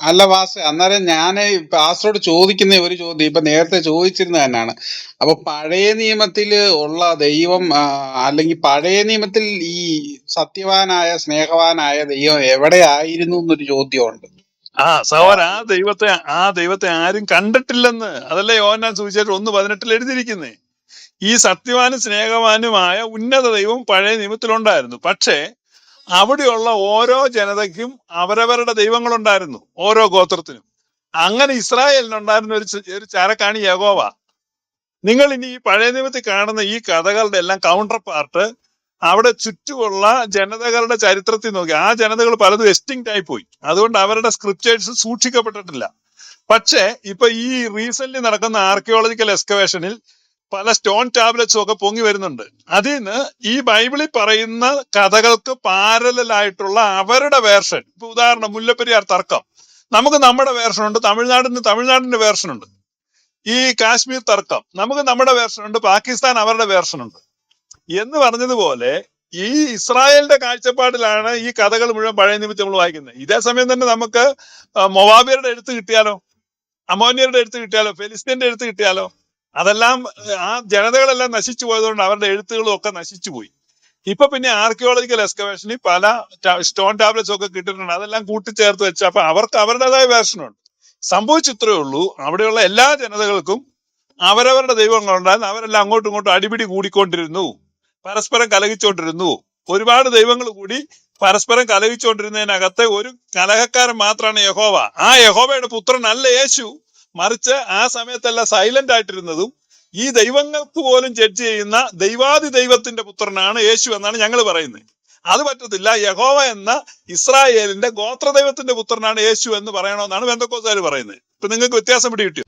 അല്ല വാസ് അന്നേരം ഞാൻ പാസ്റ്ററോട് ചോദിക്കുന്ന ഒരു ചോദ്യം ഇപ്പൊ നേരത്തെ ചോദിച്ചിരുന്നത് തന്നെയാണ് അപ്പൊ പഴയ നിയമത്തിൽ ഉള്ള ദൈവം അല്ലെങ്കിൽ പഴയ നിയമത്തിൽ ഈ സത്യവാനായ സ്നേഹവാനായ ദൈവം എവിടെയായിരുന്നു എന്നൊരു ചോദ്യമുണ്ട്. ആ സഹോദരൻ ആ ദൈവത്തെ ആ ദൈവത്തെ ആരും കണ്ടിട്ടില്ലെന്ന്. അതല്ലേ യോഹന്നാൻ സുവിശേഷം ഒന്ന് പതിനെട്ടിൽ എഴുതിയിരിക്കുന്നേ? ഈ സത്യവാനും സ്നേഹവാനുമായ ഉന്നത ദൈവം പഴയ നിയമത്തിലുണ്ടായിരുന്നു. പക്ഷേ അവിടെയുള്ള ഓരോ ജനതയ്ക്കും അവരവരുടെ ദൈവങ്ങളുണ്ടായിരുന്നു ഓരോ ഗോത്രത്തിനും. അങ്ങനെ ഇസ്രായേലിനുണ്ടായിരുന്ന ഒരു ഒരു ചരക്കാണ് യഗോവ നിങ്ങൾ ഇനി ഈ പഴയ നിയമത്തിൽ കാണുന്ന ഈ കഥകളുടെ എല്ലാം കൗണ്ടർ പാർട്ട് അവിടെ ചുറ്റുമുള്ള ജനതകളുടെ ചരിത്രത്തിൽ നോക്കി. ആ ജനതകൾ പലതും എക്സ്റ്റിങ്റ്റ് ആയി പോയി അതുകൊണ്ട് അവരുടെ സ്ക്രിപ്റ്റേഴ്സ് സൂക്ഷിക്കപ്പെട്ടിട്ടില്ല. പക്ഷേ ഇപ്പൊ ഈ റീസെന്റ് നടക്കുന്ന ആർക്കിയോളജിക്കൽ എക്സ്കവേഷനിൽ പല സ്റ്റോൺ ടാബ്ലറ്റ്സും ഒക്കെ പൊങ്ങി വരുന്നുണ്ട്. അതിൽ നിന്ന് ഈ ബൈബിളിൽ പറയുന്ന കഥകൾക്ക് പാരലായിട്ടുള്ള അവരുടെ വേർഷൻ ഇപ്പൊ ഉദാഹരണം മുല്ലപ്പെരിയാർ തർക്കം. നമുക്ക് നമ്മുടെ വേർഷൻ ഉണ്ട് തമിഴ്നാടിന് തമിഴ്നാടിന്റെ വേർഷൻ ഉണ്ട്. ഈ കാശ്മീർ തർക്കം നമുക്ക് നമ്മുടെ വേർഷൻ ഉണ്ട് പാകിസ്ഥാൻ അവരുടെ വേർഷൻ ഉണ്ട്. എന്ന് പറഞ്ഞതുപോലെ ഈ ഇസ്രായേലിന്റെ കാഴ്ചപ്പാടിലാണ് ഈ കഥകൾ മുഴുവൻ പഴയ നിമിത്തം നമ്മൾ വായിക്കുന്നത്. ഇതേ സമയം തന്നെ നമുക്ക് മൊവാബിയരുടെ എഴുത്ത് കിട്ടിയാലോ? അമോനിയരുടെ എഴുത്ത് കിട്ടിയാലോ? ഫെലിസ്തീന്റെ എഴുത്ത് കിട്ടിയാലോ? അതെല്ലാം ആ ജനതകളെല്ലാം നശിച്ചു പോയതുകൊണ്ട് അവരുടെ എഴുത്തുകളും ഒക്കെ നശിച്ചു പോയി. ഇപ്പൊ പിന്നെ ആർക്കിയോളജിക്കൽ എക്സ്കവേഷനിൽ പല സ്റ്റോൺ ടാബ്ലറ്റ്സ് ഒക്കെ കിട്ടിയിട്ടുണ്ട്. അതെല്ലാം കൂട്ടിച്ചേർത്ത് വെച്ച അപ്പൊ അവർക്ക് അവരുടേതായ വേർഷനുണ്ട് സംഭവിച്ചിത്രേ ഉള്ളൂ. അവിടെയുള്ള എല്ലാ ജനതകൾക്കും അവരവരുടെ ദൈവങ്ങളുണ്ടായിരുന്നു. അവരെല്ലാം അങ്ങോട്ടും ഇങ്ങോട്ടും അടിപിടി കൂടിക്കൊണ്ടിരുന്നു. പരസ്പരം കലഹിച്ചുകൊണ്ടിരുന്നു ഒരുപാട് ദൈവങ്ങൾ കൂടി പരസ്പരം കലഹിച്ചുകൊണ്ടിരുന്നതിനകത്തെ ഒരു കലഹക്കാരൻ മാത്രമാണ് യഹോവ. ആ യഹോവയുടെ പുത്രനല്ല യേശു. മറിച്ച് ആ സമയത്തല്ല സൈലന്റ് ആയിട്ടിരുന്നതും ഈ ദൈവങ്ങൾക്ക് പോലും ജഡ്ജ് ചെയ്യുന്ന ദൈവാദി ദൈവത്തിന്റെ പുത്രനാണ് യേശു എന്നാണ് ഞങ്ങൾ പറയുന്നത്. അത് പറ്റത്തില്ല. യഹോവ എന്ന ഇസ്രായേലിന്റെ ഗോത്ര ദൈവത്തിന്റെ പുത്രനാണ് യേശു എന്ന് പറയണമെന്നാണ് ബന്ധക്കോസാര് പറയുന്നത്. ഇപ്പൊ നിങ്ങൾക്ക് വ്യത്യാസം പിടി കിട്ടിയോ